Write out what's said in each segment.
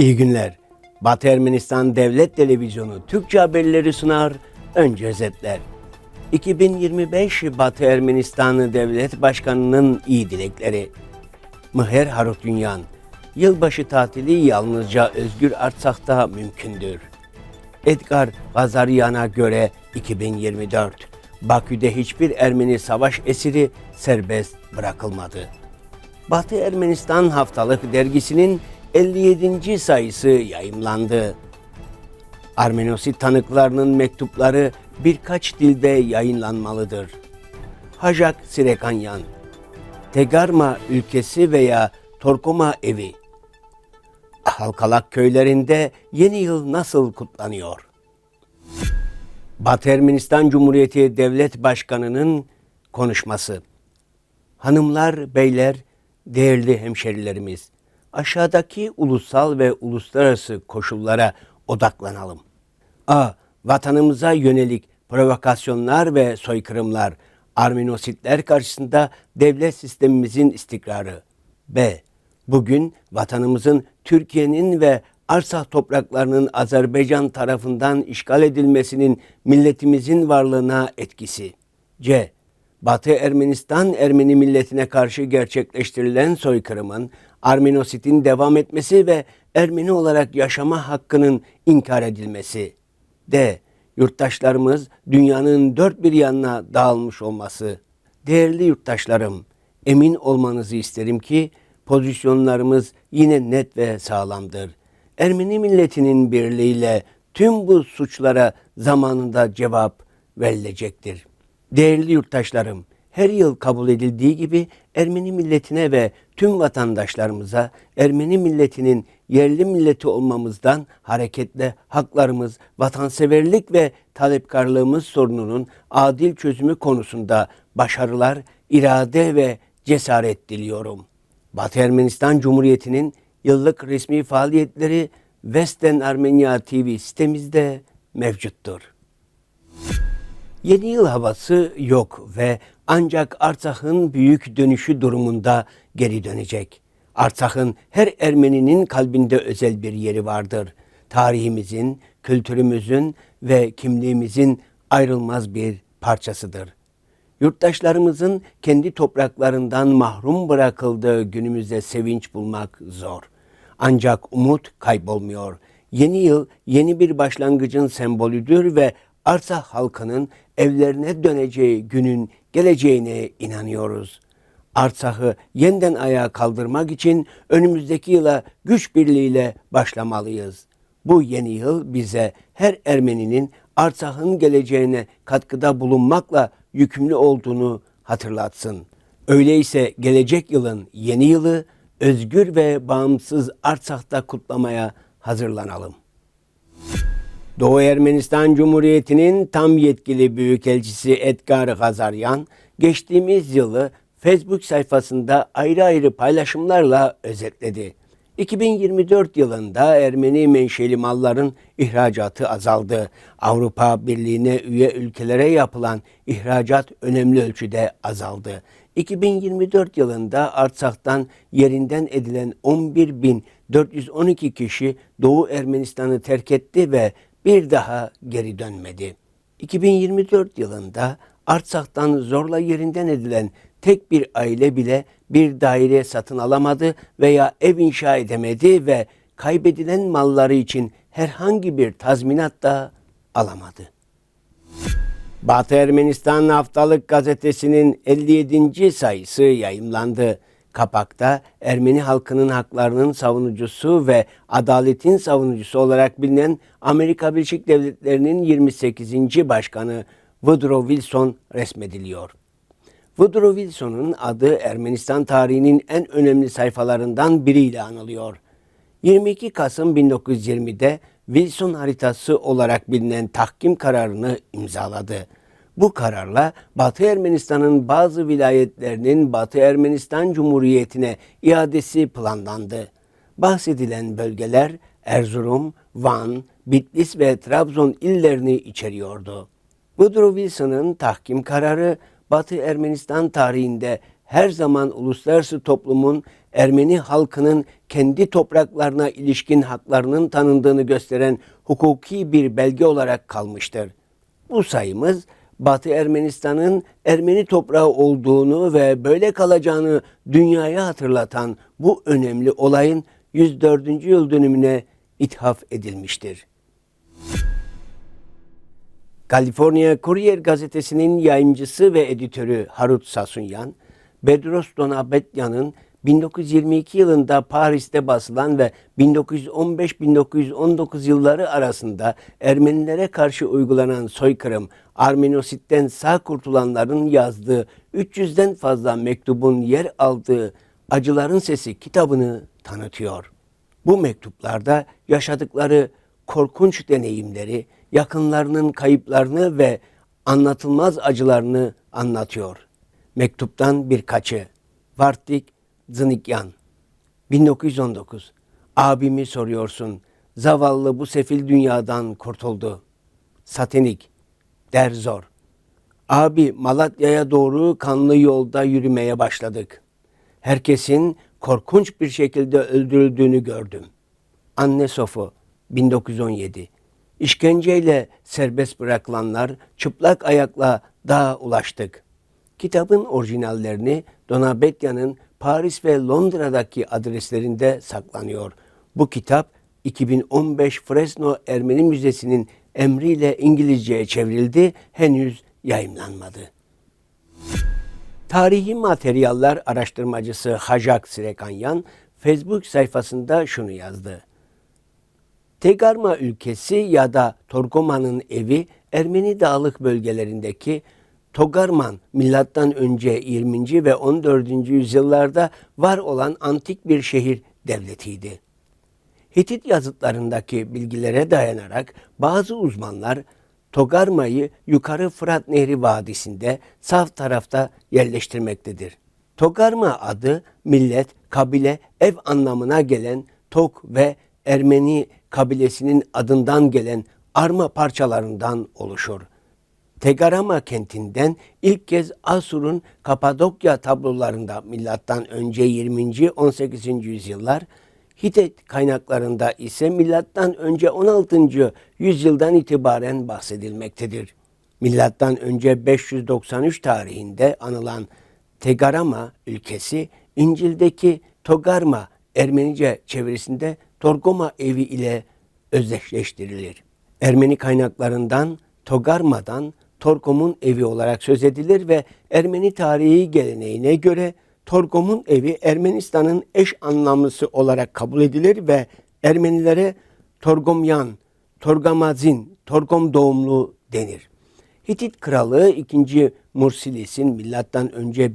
İyi günler. Batı Ermenistan Devlet Televizyonu Türkçe haberleri sunar. Önce özetler. 2025 Batı Ermenistanı Devlet Başkanı'nın iyi dilekleri. Mıher Harutünyan, yılbaşı tatili yalnızca Özgür Artsak'ta mümkündür. Edgar Gazaryan'a göre 2024, Bakü'de hiçbir Ermeni savaş esiri serbest bırakılmadı. Batı Ermenistan Haftalık Dergisi'nin 57. sayısı yayımlandı. Armenosit tanıklarının mektupları birkaç dilde yayınlanmalıdır. Hajak Sirekanyan Tegarma ülkesi veya Torkoma evi Halkalak köylerinde yeni yıl nasıl kutlanıyor? Batı Ermenistan Cumhuriyeti Devlet Başkanı'nın konuşması. Hanımlar, beyler, değerli hemşerilerimiz, aşağıdaki ulusal ve uluslararası koşullara odaklanalım. A. Vatanımıza yönelik provokasyonlar ve soykırımlar, Armenositler karşısında devlet sistemimizin istikrarı. B. Bugün vatanımızın Türkiye'nin ve Arsak topraklarının Azerbaycan tarafından işgal edilmesinin milletimizin varlığına etkisi. C. Batı Ermenistan Ermeni milletine karşı gerçekleştirilen soykırımın Armenositin devam etmesi ve Ermeni olarak yaşama hakkının inkar edilmesi. D. Yurttaşlarımız dünyanın dört bir yanına dağılmış olması. Değerli yurttaşlarım, emin olmanızı isterim ki pozisyonlarımız yine net ve sağlamdır. Ermeni milletinin birliğiyle tüm bu suçlara zamanında cevap verilecektir. Değerli yurttaşlarım, her yıl kabul edildiği gibi Ermeni milletine ve tüm vatandaşlarımıza Ermeni milletinin yerli milleti olmamızdan hareketle haklarımız, vatanseverlik ve talepkarlığımız sorununun adil çözümü konusunda başarılar, irade ve cesaret diliyorum. Batı Ermenistan Cumhuriyeti'nin yıllık resmi faaliyetleri Western Armenia TV sitemizde mevcuttur. Yeni yıl havası yok ve ancak Artsak'ın büyük dönüşü durumunda geri dönecek. Artsak'ın her Ermeninin kalbinde özel bir yeri vardır. Tarihimizin, kültürümüzün ve kimliğimizin ayrılmaz bir parçasıdır. Yurttaşlarımızın kendi topraklarından mahrum bırakıldığı günümüzde sevinç bulmak zor. Ancak umut kaybolmuyor. Yeni yıl yeni bir başlangıcın sembolüdür ve Arsa halkının evlerine döneceği günün geleceğine inanıyoruz. Artsak'ı yeniden ayağa kaldırmak için önümüzdeki yıla güç birliğiyle başlamalıyız. Bu yeni yıl bize her Ermeninin Artsak'ın geleceğine katkıda bulunmakla yükümlü olduğunu hatırlatsın. Öyleyse gelecek yılın yeni yılı özgür ve bağımsız Artsak'ta kutlamaya hazırlanalım. Doğu Ermenistan Cumhuriyeti'nin tam yetkili büyükelçisi Edgar Gazaryan, geçtiğimiz yılı Facebook sayfasında ayrı ayrı paylaşımlarla özetledi. 2024 yılında Ermeni menşeli malların ihracatı azaldı. Avrupa Birliği'ne üye ülkelere yapılan ihracat önemli ölçüde azaldı. 2024 yılında Artsak'tan yerinden edilen 11.412 kişi Doğu Ermenistan'ı terk etti ve bir daha geri dönmedi. 2024 yılında Artsak'tan zorla yerinden edilen tek bir aile bile bir daire satın alamadı veya ev inşa edemedi ve kaybedilen malları için herhangi bir tazminat da alamadı. Batı Ermenistan Haftalık Gazetesi'nin 57. sayısı yayımlandı. Kapakta Ermeni halkının haklarının savunucusu ve adaletin savunucusu olarak bilinen Amerika Birleşik Devletleri'nin 28. Başkanı Woodrow Wilson resmediliyor. Woodrow Wilson'un adı Ermenistan tarihinin en önemli sayfalarından biriyle anılıyor. 22 Kasım 1920'de Wilson haritası olarak bilinen tahkim kararını imzaladı. Bu kararla Batı Ermenistan'ın bazı vilayetlerinin Batı Ermenistan Cumhuriyeti'ne iadesi planlandı. Bahsedilen bölgeler Erzurum, Van, Bitlis ve Trabzon illerini içeriyordu. Woodrow Wilson'ın tahkim kararı Batı Ermenistan tarihinde her zaman uluslararası toplumun Ermeni halkının kendi topraklarına ilişkin haklarının tanındığını gösteren hukuki bir belge olarak kalmıştır. Bu sayımız Batı Ermenistan'ın Ermeni toprağı olduğunu ve böyle kalacağını dünyaya hatırlatan bu önemli olayın 104. yıl dönümüne ithaf edilmiştir. California Courier gazetesinin yayıncısı ve editörü Harut Sasunyan, Bedros Donabetyan'ın 1922 yılında Paris'te basılan ve 1915-1919 yılları arasında Ermenilere karşı uygulanan soykırım, Armenositten sağ kurtulanların yazdığı 300'den fazla mektubun yer aldığı Acıların Sesi kitabını tanıtıyor. Bu mektuplarda yaşadıkları korkunç deneyimleri, yakınlarının kayıplarını ve anlatılmaz acılarını anlatıyor. Mektuptan birkaçı. Vartik Zınikyan 1919 Abimi soruyorsun. Zavallı bu sefil dünyadan kurtuldu. Satinik Der zor. Abi Malatya'ya doğru kanlı yolda yürümeye başladık. Herkesin korkunç bir şekilde öldürüldüğünü gördüm. Anne Sofu 1917 İşkenceyle serbest bırakılanlar çıplak ayakla dağa ulaştık. Kitabın orijinallerini Donabetyan'ın Paris ve Londra'daki adreslerinde saklanıyor. Bu kitap 2015 Fresno Ermeni Müzesi'nin emriyle İngilizceye çevrildi, henüz yayımlanmadı. Tarihi Materyaller Araştırmacısı Hajak Sirekanyan Facebook sayfasında şunu yazdı. Tegarma ülkesi ya da Torgoma'nın evi Ermeni dağlık bölgelerindeki Togarman milattan önce 20. ve 14. yüzyıllarda var olan antik bir şehir devletiydi. Hitit yazıtlarındaki bilgilere dayanarak bazı uzmanlar Togarma'yı yukarı Fırat Nehri Vadisi'nde saf tarafta yerleştirmektedir. Togarma adı millet, kabile, ev anlamına gelen Tok ve Ermeni kabilesinin adından gelen arma parçalarından oluşur. Tegarama kentinden ilk kez Asur'un Kapadokya tablolarında milattan önce 20. 18. yüzyıllar, Hitit kaynaklarında ise milattan önce 16. yüzyıldan itibaren bahsedilmektedir. Milattan önce 593 tarihinde anılan Tegarama ülkesi İncil'deki Togarma Ermenice çevirisinde Torgoma evi ile özdeşleştirilir. Ermeni kaynaklarından Togarma'dan Torgom'un evi olarak söz edilir ve Ermeni tarihi geleneğine göre Torgom'un evi Ermenistan'ın eş anlamlısı olarak kabul edilir ve Ermenilere Torgomyan, Torgamazin, Torgom doğumlu denir. Hitit kralı 2. Mursilis'in milattan önce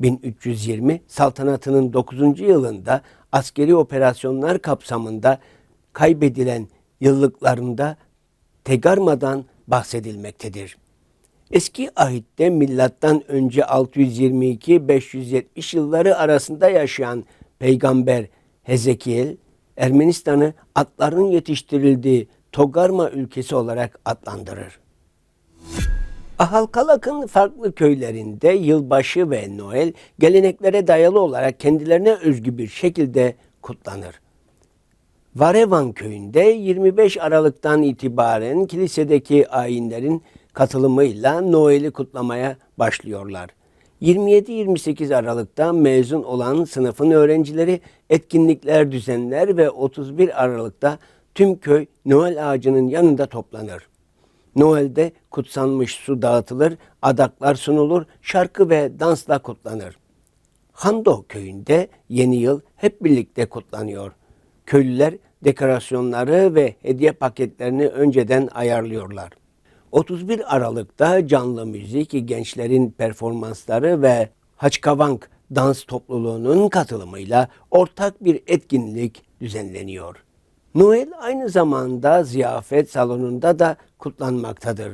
1345-1320 saltanatının 9. yılında askeri operasyonlar kapsamında kaybedilen yıllıklarında Tegarma'dan bahsedilmektedir. Eski ahitte milattan önce 622-570 yılları arasında yaşayan peygamber Hezekiel, Ermenistan'ı atların yetiştirildiği Togarma ülkesi olarak adlandırır. Ahalkalak'ın farklı köylerinde yılbaşı ve Noel geleneklere dayalı olarak kendilerine özgü bir şekilde kutlanır. Varevan köyünde 25 Aralık'tan itibaren kilisedeki ayinlerin katılımıyla Noel'i kutlamaya başlıyorlar. 27-28 Aralık'ta mezun olan sınıfın öğrencileri etkinlikler düzenler ve 31 Aralık'ta tüm köy Noel ağacının yanında toplanır. Noel'de kutsanmış su dağıtılır, adaklar sunulur, şarkı ve dansla kutlanır. Hando köyünde yeni yıl hep birlikte kutlanıyor. Köylüler dekorasyonları ve hediye paketlerini önceden ayarlıyorlar. 31 Aralık'ta canlı müzik, gençlerin performansları ve Haçkavank dans topluluğunun katılımıyla ortak bir etkinlik düzenleniyor. Noel aynı zamanda ziyafet salonunda da kutlanmaktadır.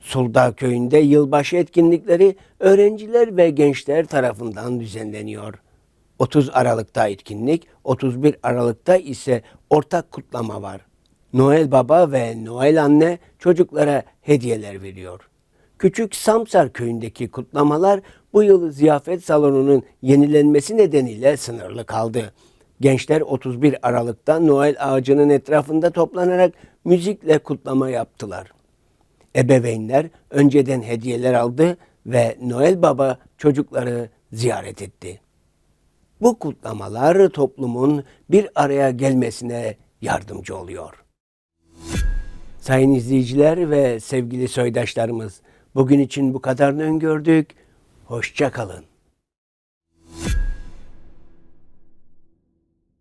Sulda köyünde yılbaşı etkinlikleri öğrenciler ve gençler tarafından düzenleniyor. 30 Aralık'ta etkinlik, 31 Aralık'ta ise ortak kutlama var. Noel Baba ve Noel Anne çocuklara hediyeler veriyor. Küçük Samsar köyündeki kutlamalar bu yıl ziyafet salonunun yenilenmesi nedeniyle sınırlı kaldı. Gençler 31 Aralık'ta Noel ağacının etrafında toplanarak müzikle kutlama yaptılar. Ebeveynler önceden hediyeler aldı ve Noel Baba çocukları ziyaret etti. Bu kutlamalar toplumun bir araya gelmesine yardımcı oluyor. Sayın izleyiciler ve sevgili soydaşlarımız, bugün için bu kadarını öngördük. Hoşça kalın.